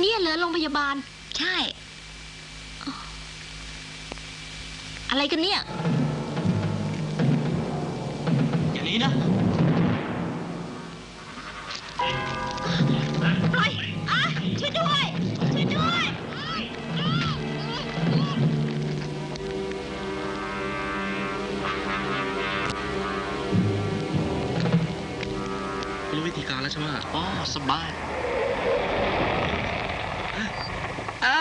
เนี่ยเหรอโรงพยาบาล ใช่ อะไรกันเนี่ย อย่างนี้นะ ปล่อยอะช่วยด้วย ช่วยด้วย รู้วิธีการแล้วใช่ไหมอ๋อสบายอ่าบ้าบ้าบ้าบ้าบ้าบ้า นั่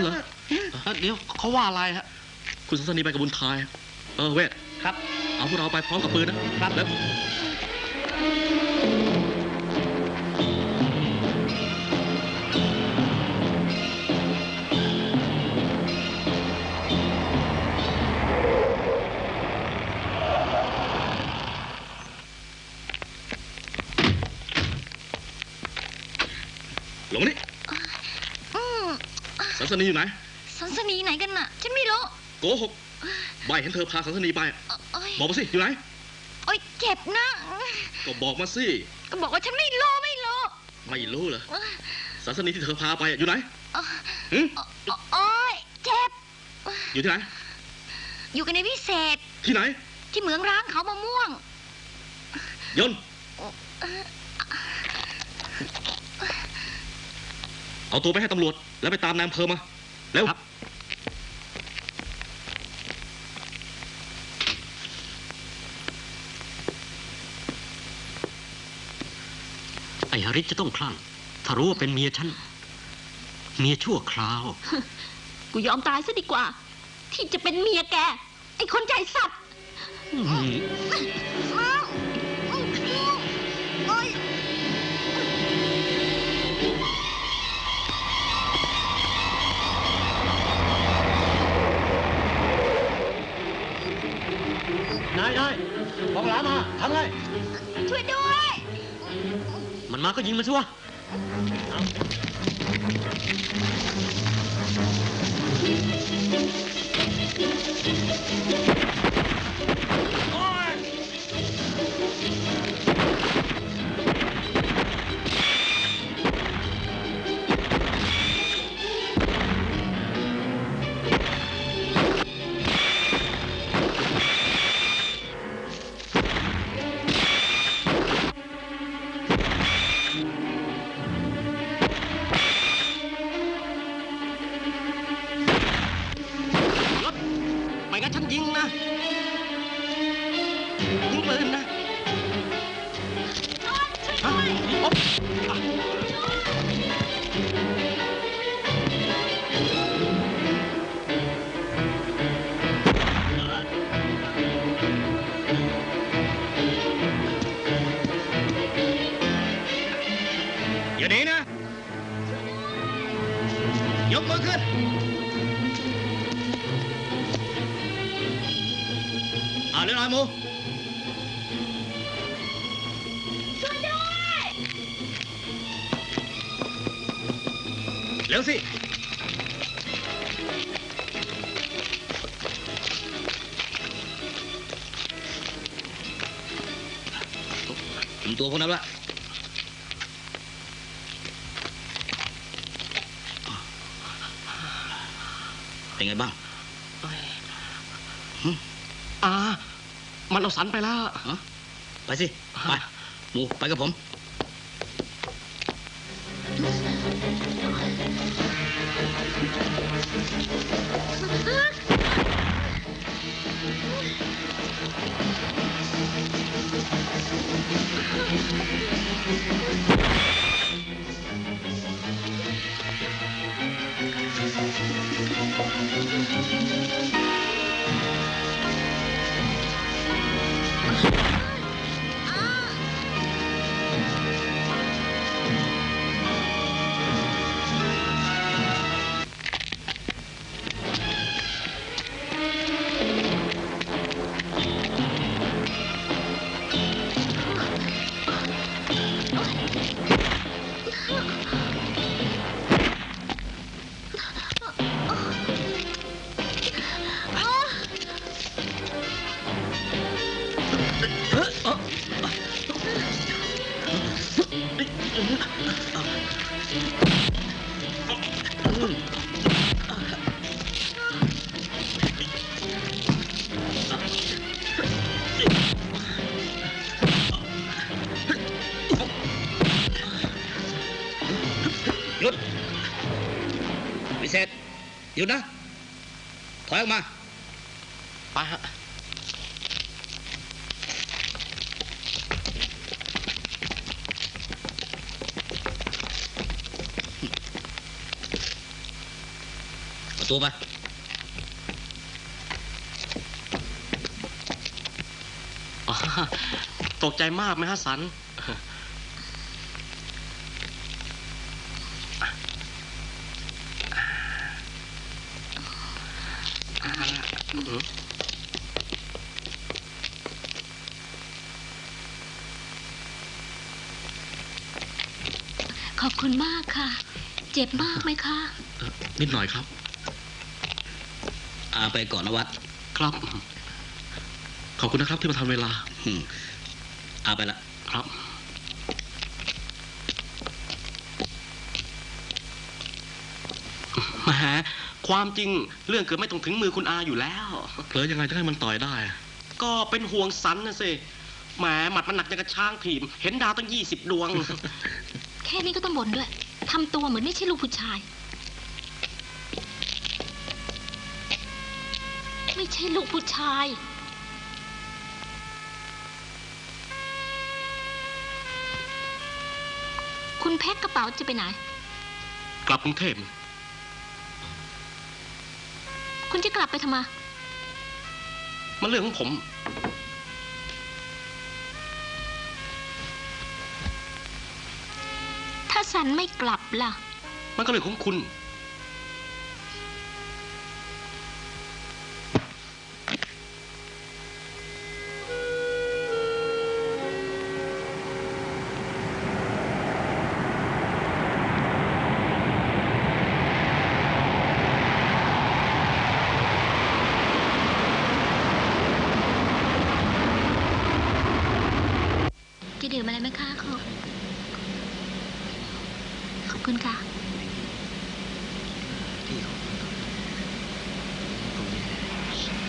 นเหรอเอ่อเดี๋ยวเขาว่าอะไรฮะ คุณสันสนีไปกับบุญทาย เออเวทครับ เอาพวกเราไปพร้อมกับปืนนะครับ แล้ว โกหกใบเห็นเธอพาสันสนีไปเอ่อโอ้ยบอกมาสิอยู่ไหน โอ้ยเจ็บนะ ก็บอกมาสิก็บอกว่าฉันไม่รู้ไม่รู้ไม่รู้เหรอเอ้ยสันสนีที่เธอพาไปอะอยู่ไหนเอ่อหึเอ่อเอ่อโอ้ยเจ็บ อยู่ที่ไหน อยู่กันในพิเศษที่ไหนที่เหมืองร้างเขามะม่วง ยนต์เอาตัวไปให้ตำรวจแล้วไปตามนายอำเภอมาเร็ว ครับไอ้ฮาริสจะต้องคลั่ง ถ้ารู้ว่าเป็นเมียฉัน เมียชั่วคราว กูยอมตายซะดีกว่า ที่จะเป็นเมียแก ไอ้คนใจสัตว์อื้อหือโอ้ยนายนายบอกหลามาทำไงช่วยด้วย มันมาก็ยิงมันสิวะ อย่าหนีนะ ยกมือขึ้น อ่าเรื่องอะไรมู ช่วยด้วย เร็วสิ ถึงตัวคนนั้นละ เป็นไงบ้าง อ่า มัน เอาสันไปแล้วฮะไปสิ ไป หมูไปกับผม 嗯 ตกใจมากไหมฮะสันขอบคุณมากค่ะ เจ็บมากไหมคะเอ่อนิดหน่อยครับ อาไปก่อนนะวัด ครับ ขอบคุณนะครับที่มาทันเวลา อืม อาไปละครับแหมความจริงเรื่องเกิดไม่ต้องถึงมือคุณอาอยู่แล้ว เผลอยังไงจะให้มันต่อยได้อะก็เป็นห่วงสันนะสิแหมหมัดมันหนักอย่างกระช้างถีบเห็นดาวตั้งยี่สิบดวง แค่นี้ก็ต้องบ่นด้วยทำตัวเหมือนไม่ใช่ลูกผู้ชาย ไม่ใช่ลูกผู้ชาย คุณแพ็คกระเป๋าจะไปไหน กลับกรุงเทพคุณจะกลับไปทำไมมันเรื่องของผม ถ้าสันไม่กลับล่ะ มันก็เรื่องของคุณ ขอบคุณค่ะ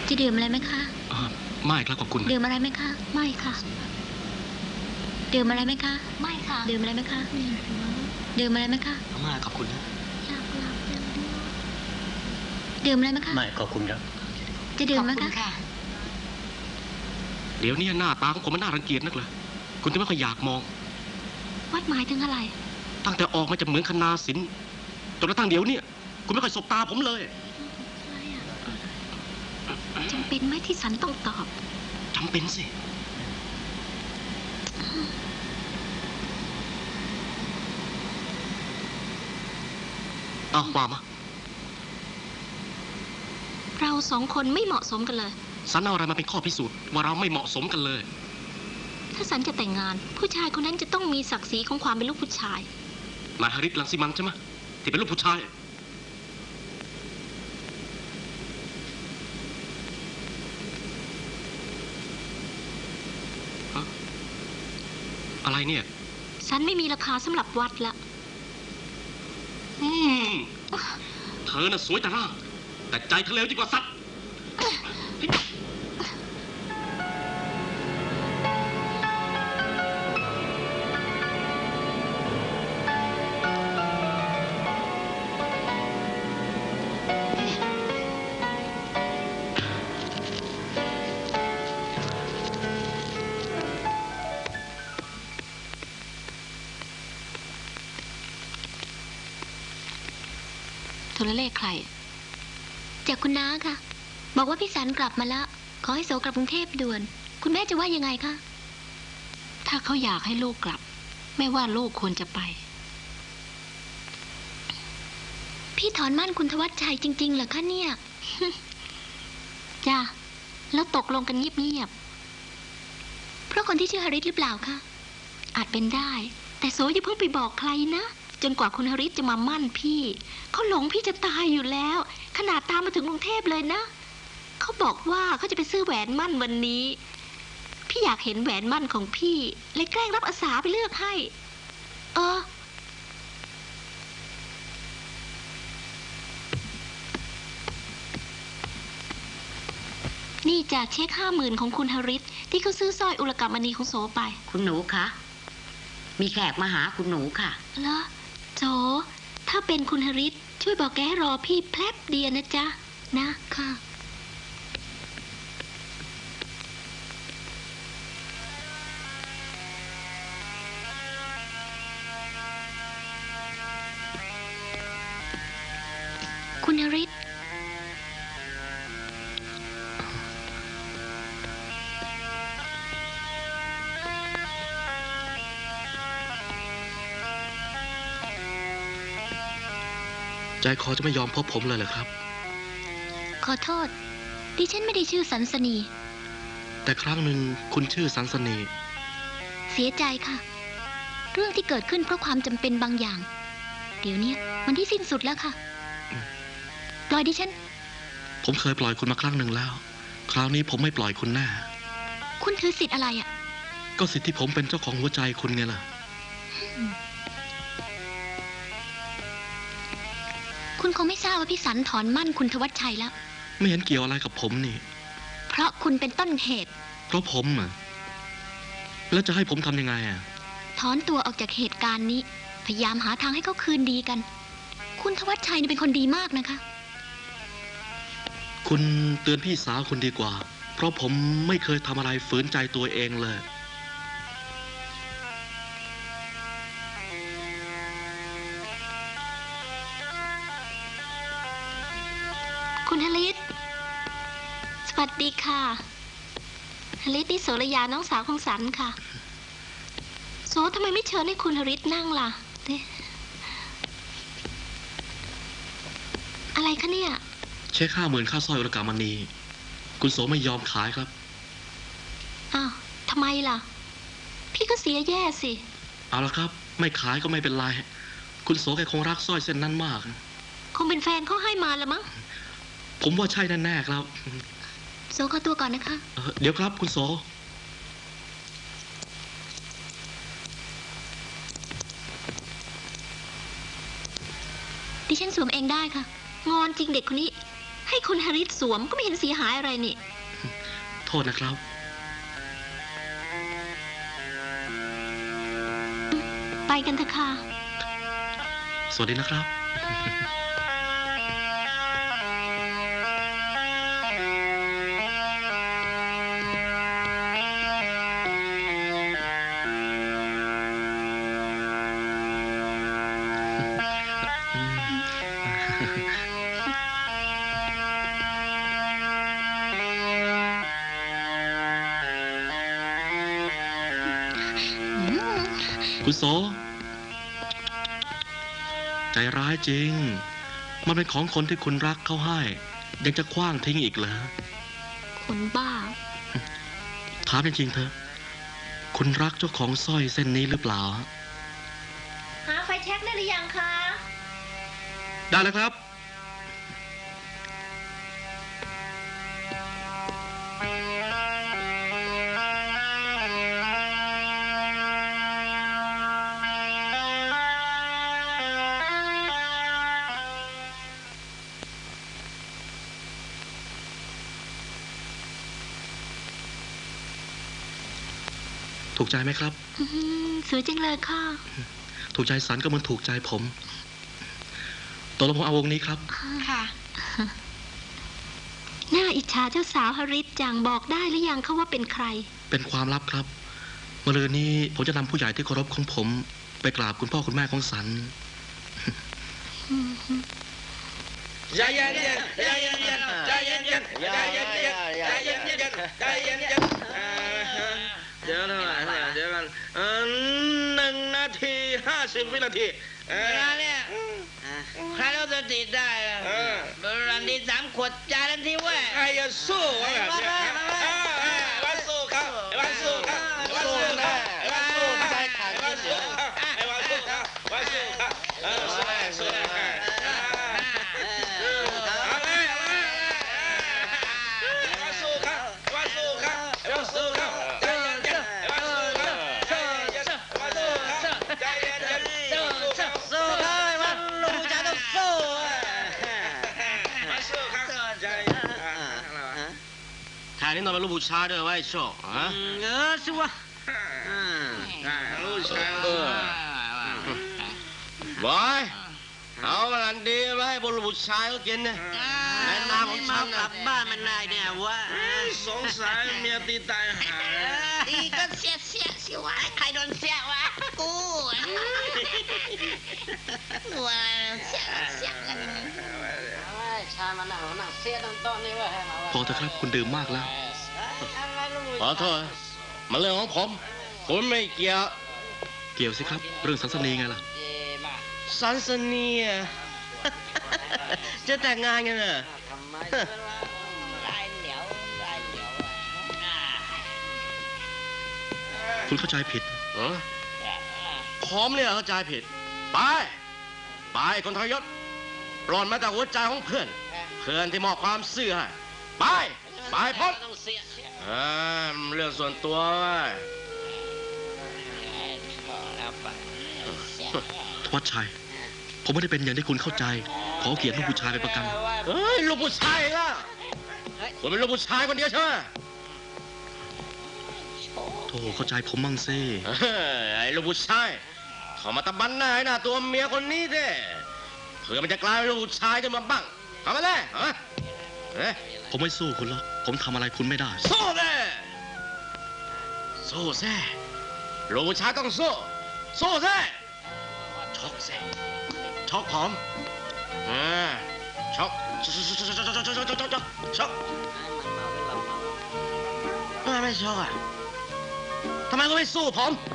จะดื่มอะไรไหมคะอ่าไม่ครับขอบคุณดื่มอะไรไหมคะไม่ค่ะดื่มอะไรไหมคะไม่ค่ะดื่มอะไรไหมคะดื่มอะไรไหมคะมาขอบคุณนะดื่มอะไรไหมคะไม่ขอบคุณครับ จะดื่มไหมคะ เดี๋ยวนี้หน้าตาของผมมันน่ารังเกียจนักเลย คุณจะไม่ค่อยอยากมอง วัดหมายถึงอะไร ตั้งแต่ออกมาจากเหมืองคณาสินจนกระทั่งเดี๋ยวเนี้คุณไม่ค่อยสบตาผมเลยจำเป็นไหมที่สันต้องตอบจำเป็นสิอ้าวว่ามาเราสองคนไม่เหมาะสมกันเลย สันเอาอะไรมาเป็นข้อพิสูจน์ว่าเราไม่เหมาะสมกันเลย ถ้าสันจะแต่งงาน ผู้ชายคนนั้นจะต้องมีศักดิ์ศรีของความเป็นลูกผู้ชาย นายฮาริสลังสิมันใช่ไหมที่เป็นลูกผู้ชายฮะอะไรเนี่ยสันไม่มีราคาสำหรับวัดละ อืม เธอน่ะสวยแต่ร่างแต่ใจเธอเลวยิ่งกว่าสัตว์ โทรเลขใคร จากคุณน้าค่ะ บอกว่าพี่สันกลับมาแล้ว ขอให้โสกลับกรุงเทพด่วน คุณแม่จะว่ายังไงคะ ถ้าเขาอยากให้ลูกกลับไม่ว่าลูกควรจะไป พี่ถอนมั่นคุณทวัชชัยจริง ๆ เหรอคะเนี่ย จ้าแล้วตกลงกันเงียบๆเพราะคนที่ชื่อฮาริสหรือเปล่าคะอาจเป็นได้ แต่โสอย่าเพิ่งไปบอกใครนะ จนกว่าคุณฮาริสจะมามั่นพี่ เขาหลงพี่จะตายอยู่แล้ว ขนาดตามมาถึงกรุงเทพเลยนะ เขาบอกว่าเขาจะไปซื้อแหวนมั่นวันนี้ พี่อยากเห็นแหวนมั่นของพี่เลยแกล้งรับอาสาไปเลือกให้ เออ นี่จากเช็คห้าหมื่นของคุณฮาริสที่เขาซื้อสร้อยอุลกรรมณีของโสไป คุณหนูคะ มีแขกมาหาคุณหนูค่ะ เหรอ โจถ้าเป็นคุณฮาริสช่วยบอกแกให้รอพี่แป๊บเดียวนะจ๊ะ นะค่ะ ใจคอจะไม่ยอมพบผมเลยเหรอครับ ขอโทษ ดิฉันไม่ได้ชื่อสันสนี แต่ครั้งหนึ่งคุณชื่อสันสนีเสียใจค่ะ เรื่องที่เกิดขึ้นเพราะความจำเป็นบางอย่าง เดี๋ยวเนี้ยมันที่สิ้นสุดแล้วค่ะ ปล่อยดิฉัน ผมเคยปล่อยคุณมาครั้งหนึ่งแล้ว คราวนี้ผมไม่ปล่อยคุณแน่คุณถือสิทธิ์อะไรอะ่ะก็สิทธิ์ที่ผมเป็นเจ้าของหัวใจคุณไงล่ะ คุณคงไม่ทราบว่าพี่สันถอนมั่นคุณทวัชชัยแล้ว ไม่เห็นเกี่ยวอะไรกับผมนี่ เพราะคุณเป็นต้นเหตุ เพราะผมอะ แล้วจะให้ผมทำยังไงอะ ถอนตัวออกจากเหตุการณ์นี้ พยายามหาทางให้เขาคืนดีกัน คุณทวัชชัยนี่เป็นคนดีมากนะคะ คุณเตือนพี่สาวคุณดีกว่า เพราะผมไม่เคยทำอะไรฝืนใจตัวเองเลย คุณฮลิตสวัสดีค่ะฮลิตนี่โสระยาน้องสาวของสันค่ะโสทำไมไม่เชิญให้คุณฮลิตนั่งล่ะเอ๊ะอะไรคะเนี่ย เช็คห้าหมื่นค่าสร้อยอุลกามณี คุณโสไม่ยอมขายครับ อ้าวทำไมล่ะ พี่ก็เสียแย่สิ เอาละครับ ไม่ขายก็ไม่เป็นไร คุณโสแกคงรักสร้อยเส้นนั้นมาก คงเป็นแฟนเขาให้มาละมั้ง ผมว่าใช่แน่ๆครับ โซขอตัวก่อนนะคะ เอ่อเดี๋ยวครับคุณโสดิฉันสวมเองได้ค่ะ งอนจริงเด็กคนนี้ ให้คุณฮริตสวมก็ไม่เห็นเสียหายอะไรนี่ โทษนะครับ ไปกันเถอะค่ะ สวัสดีนะครับ คุณโส ใจร้ายจริง มันเป็นของคนที่คุณรักเขาให้ ยังจะคว้างทิ้งอีกเหรอ คนบ้า ถามจริงๆเถอะ คุณรักเจ้าของสร้อยเส้นนี้หรือเปล่า หาไฟแช็กได้หรือยังคะ ได้แล้วครับ ถูกใจไหมครับ อื้อหือสวยจังเลยค่ะถูกใจสันก็เหมือนถูกใจผมตกลงผมเอาวงนี้ครับ ค่ะน่าอิจฉาเจ้าสาวฮริตจังบอกได้หรือยังเขาว่าเป็นใคร เป็นความลับครับมะรืนนี้ผมจะนำผู้ใหญ่ที่เคารพของผม ไปกราบคุณพ่อคุณแม่ของสัน ใจเย็นเย็นใจเย็นเย็นใจเย็นเย็นใจเย็นเย็นใจเย็น เดี๋ยวเท่าไหร่เดี๋ยวกันเออหนึ่งนาทีห้าสิบวินาทีเวลาเนี่ยใครเรู้สติได้บะเมีสามขวดจานันทีเว้ย ใครจะสู้วะแบบนี้ยฮไอ้บ้านสู้ครับไอ้นสู้ครับไอ้บ้านสู้ครับไอ้บ้านสู้ครับไอ้บ้านสู้ครับไอ้บ้านสู้ครับไอ้บ้านสู้ครับเออ นนี่นอนเป็นลูกผู้ชายด้วยไว้โชคฮะเออสิวะลูกชายบอยเอามาลันดีมาให้บุรุษชายเขากินนะในนามของฉันกลันะบบ้านมันนายเนี่ยวะสงสัยเมียตีตายหาดีก็เสียเสียสิวะใครโดนเสียวะกูว่าเสียเสียกัน ชามันหนาวหนักเสียตั้งต้นนี่วะพอเถอะครับคุณดื่มมากแล้ว ขอโทษมันเรื่องของผมคุณไม่เกี่ยว เกี่ยวสิครับ เรื่องสันสนีไงล่ะ สันสนีอะจะแต่งงานกันเหรอทำไมคุณเข้าใจผิดเออผมเนี่ยเข้าใจผิด ไป ไปคนทรยศ ปลอนมาจากหัวใจของเพื่อน เพื่อนที่มอบความซื่อให้ไป ไปพ้นเออเรื่องส่วนตัวเว้ยทวัชชัย ผมไม่ได้เป็นอย่างที่คุณเข้าใจ ขอเกียรติลูกผู้ชายเป็นประกัน เฮ้ย ลูกผู้ชายล่ะคุณเป็นลูกผู้ชายคนเดียวใช่ไหมโธ่เข้าใจผมมั่งสิเฮ้ยไอ้ลูกผู้ชายเขามาตะบันหน้าให้หน้าตัวเมียคนนี้ดิ เผื่อมันจะกลายเป็นลูกผู้ชายขึ้นมาบ้างเอามาเลยเอามาเฮ้ยผมไม่สู้คุณหรอกผมทำอะไรคุณไม่ได้ สู้เลยสู้ซิลูกผู้ชายต้องสู้ สู้ซิชกซิชกผมอ่าชกชกชกชกชกชกชกชกชกชกชกทำไมไม่ชกอะทำไมก็ไม่สู้ผมผม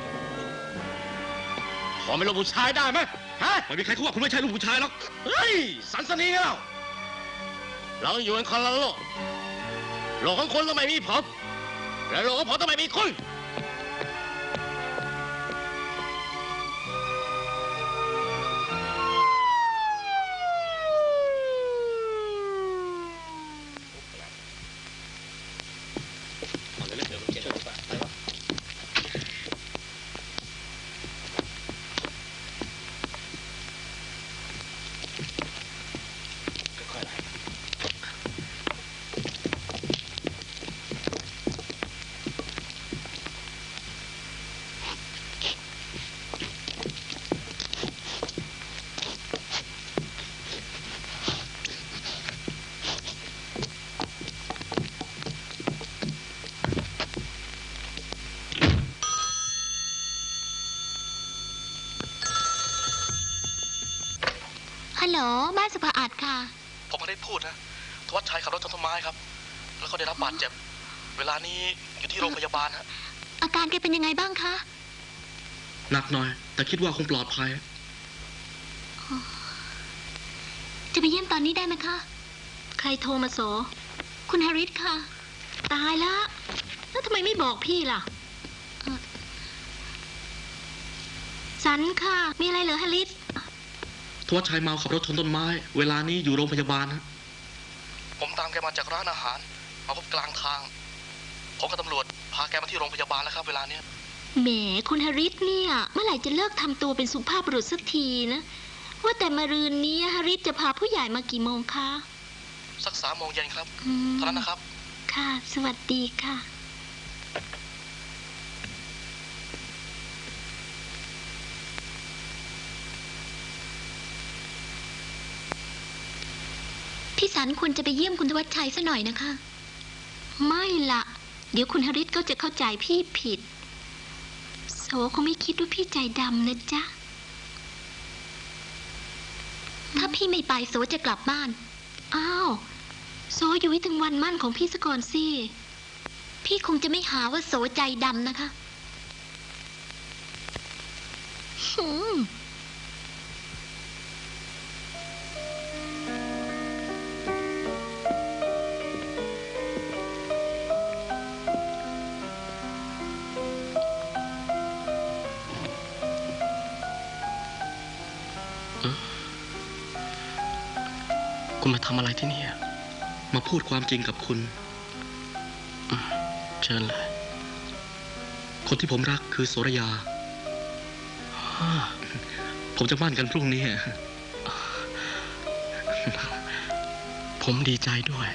เป็นลูกผู้ชายได้ไหมฮะไม่มีใครเขาว่าคุณไม่ใช่ลูกผู้ชายหรอกเฮ้ยสันสนีกันเราเราอยู่กันคนละโลกโลกของคุณต้องไม่มีผมและโลกของผมต้องไม่มีคุณ พูดนะทวัชชัยขับรถชนต้นไม้ครับ แล้วก็ได้รับบาดเจ็บ เวลานี้อยู่ที่โรงพยาบาลฮะอาการแกเป็นยังไงบ้างคะหนักหน่อย แต่คิดว่าคงปลอดภัย จะไปเยี่ยมตอนนี้ได้ไหมคะ ใครโทรมาโส คุณแฮร์ริสค่ะ ตายละแล้วทำไมไม่บอกพี่ล่ะเอ่อสันค่ะ มีอะไรเหรอฮาริสท วัชชัยเมาขับรถชนต้นไม้ เวลานี้อยู่โรงพยาบาลฮะผมตามแกมาจากร้านอาหาร มาพบกลางทาง ผมกับตำรวจพาแกมาที่โรงพยาบาลแล้วครับ เวลาเนี้ยแหมคุณฮาริสเนี่ย เมื่อไหร่จะเลิกทำตัวเป็นสุภาพบุรุษสักทีนะ ว่าแต่มารืนนี้ฮาริสจะพาผู้ใหญ่มากี่โมงคะสักสามโมงเย็นครับอืมเท่านั้นนะครับ ค่ะ สวัสดีค่ะ พี่สันควรจะไปเยี่ยมคุณทวัชชัยซะหน่อยนะคะ ไม่ละเดี๋ยวคุณฮาริสก็จะเข้าใจพี่ผิด โสคงไม่คิดว่าพี่ใจดำนะจ๊ะ ถ้าพี่ไม่ไปโสจะกลับบ้าน อ้าวโซอยู่ให้ถึงวันมั่นของพี่ซะก่อนสิ พี่คงจะไม่หาว่าโสใจดำนะคะหื มคุณมาทำอะไรที่นี่อะมาพูดความจริงกับคุณ เชิญเลย คนที่ผมรักคือโสรยา ผมจะมั่นกันพรุ่งนี้ ผมดีใจด้วย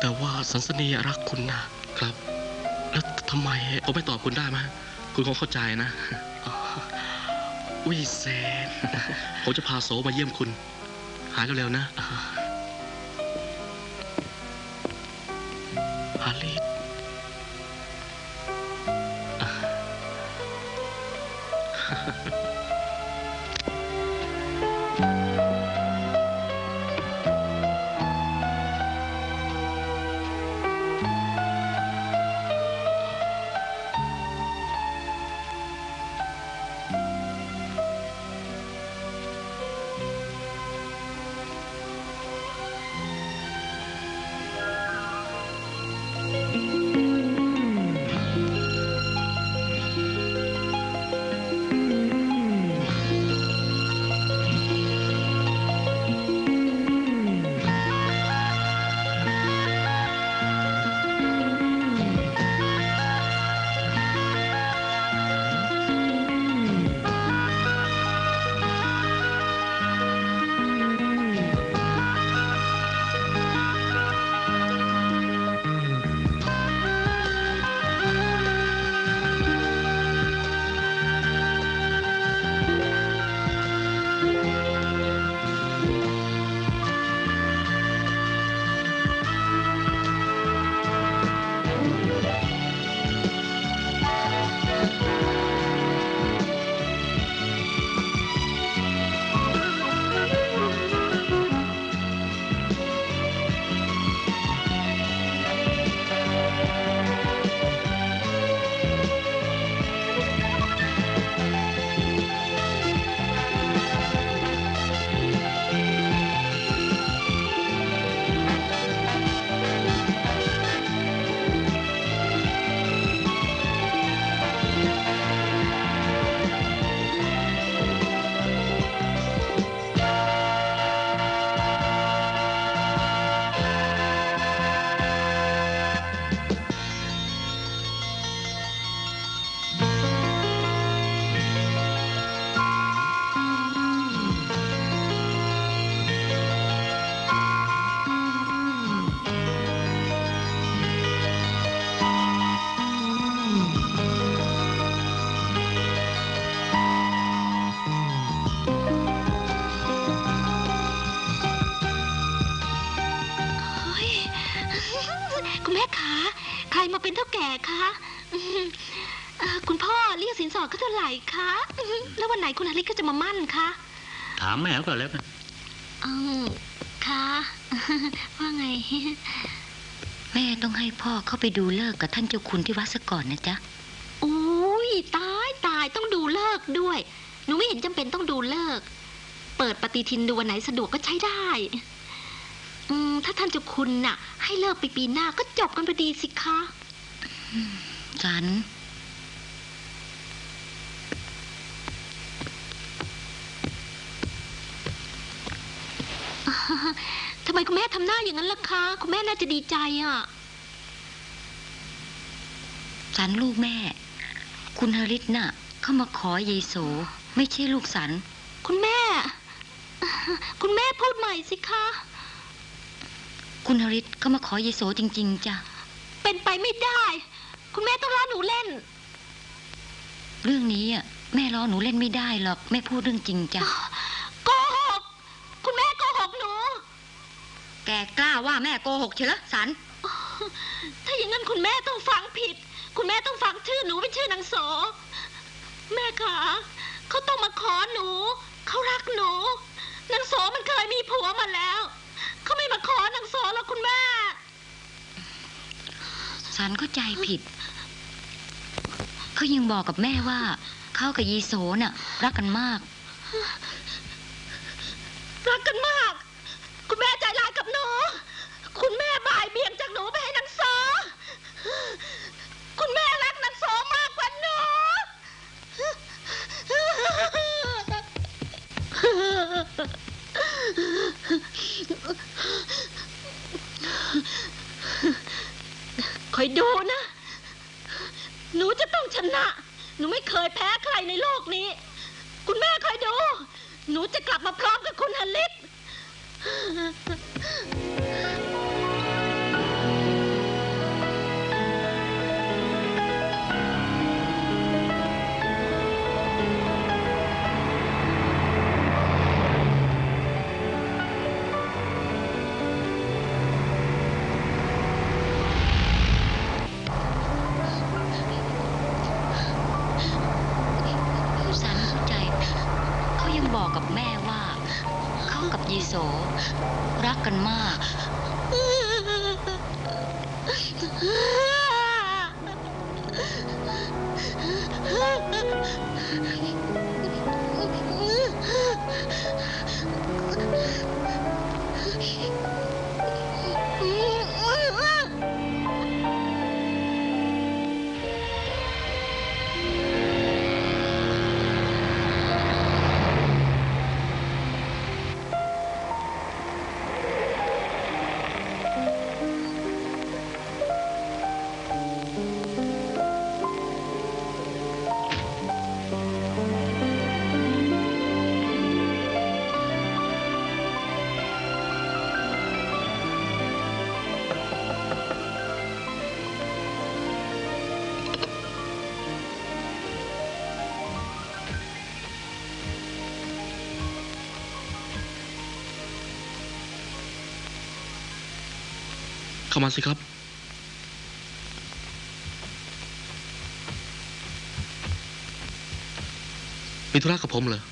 แต่ว่าสันสนีรักคุณนะครับ แล้วทำไมผมไม่ตอบคุณได้ไหมคุณคงเข้าใจนะอุ้ยแซนผมจะพาโสมาเยี่ยมคุณ หายเร็วๆนะ ฮ เป็นเท่าแก่คะอืมเอ่อคุณพ่อเรียกสินสอดเขาเท่าไหร่คะอืมแล้ววันไหนคุณฮาริก็จะมามั่นคะถามแม่ก็แล้วกันอืมคะว่าไง แม่ต้องให้พ่อเข้าไปดูเลิกษ์กับท่านเจ้าคุณที่วัดซะก่อนนะจ๊ะ อุ้ยตายตายต้องดูเลิกษ์ด้วย หนูไม่เห็นจำเป็นต้องดูเลิกษ์เปิดปฏิทินดูวันไหนสะดวกก็ใช้ได้ อืมถ้าท่านเจ้าคุณน่ะ ให้เลิกไปปีหน้าก็จบกันพอดีสิคะ สัน ทำไมคุณแม่ทำหน้าอย่างนั้นล่ะคะ คุณแม่น่าจะดีใจอะ สันลูกแม่ คุณฮาริสน่ะ เข้ามาขอยายโส ไม่ใช่ลูกสัน คุณแม่ คุณแม่พูดใหม่สิคะ คุณฮาริสเข้ามาขอยายโสจริง ๆจ้ะ เป็นไปไม่ได้ คุณแม่ต้องล้อหนูเล่น เรื่องนี้อะแม่รอหนูเล่นไม่ได้หรอก แม่พูดเรื่องจริงจ้ะโกหก คุณแม่โกหกหนู แกกล้าว่าแม่โกหกเชยวเหรอสัน ถ้าอย่างนั้นคุณแม่ต้องฟังผิด คุณแม่ต้องฟังชื่อหนูเป็นชื่อนางโส แม่คะเขาต้องมาขอหนู เขารักหนูนางโสมันเคยมีผัวมาแล้ว เขาไม่มาขอนางโสหรอกคุณแม่ สันเข้าใจผิด เขายังบอกกับแม่ว่า เขากับยีโสน่ะ รักกันมาก รักกันมาก คุณแม่ใจร้ายกับหนู คุณแม่บ่ายเบี่ยงจากหนูไปให้นางโสคุณแม่รักนางโสมากกว่าหนู คอยดูนะ หนูจะต้องชนะ หนูไม่เคยแพ้ใครในโลกนี้ คุณแม่คอยดู หนูจะกลับมาพร้อมกับคุณฮลิต มาก เข้ามาสิครับ มีธุระกับผมเหรอ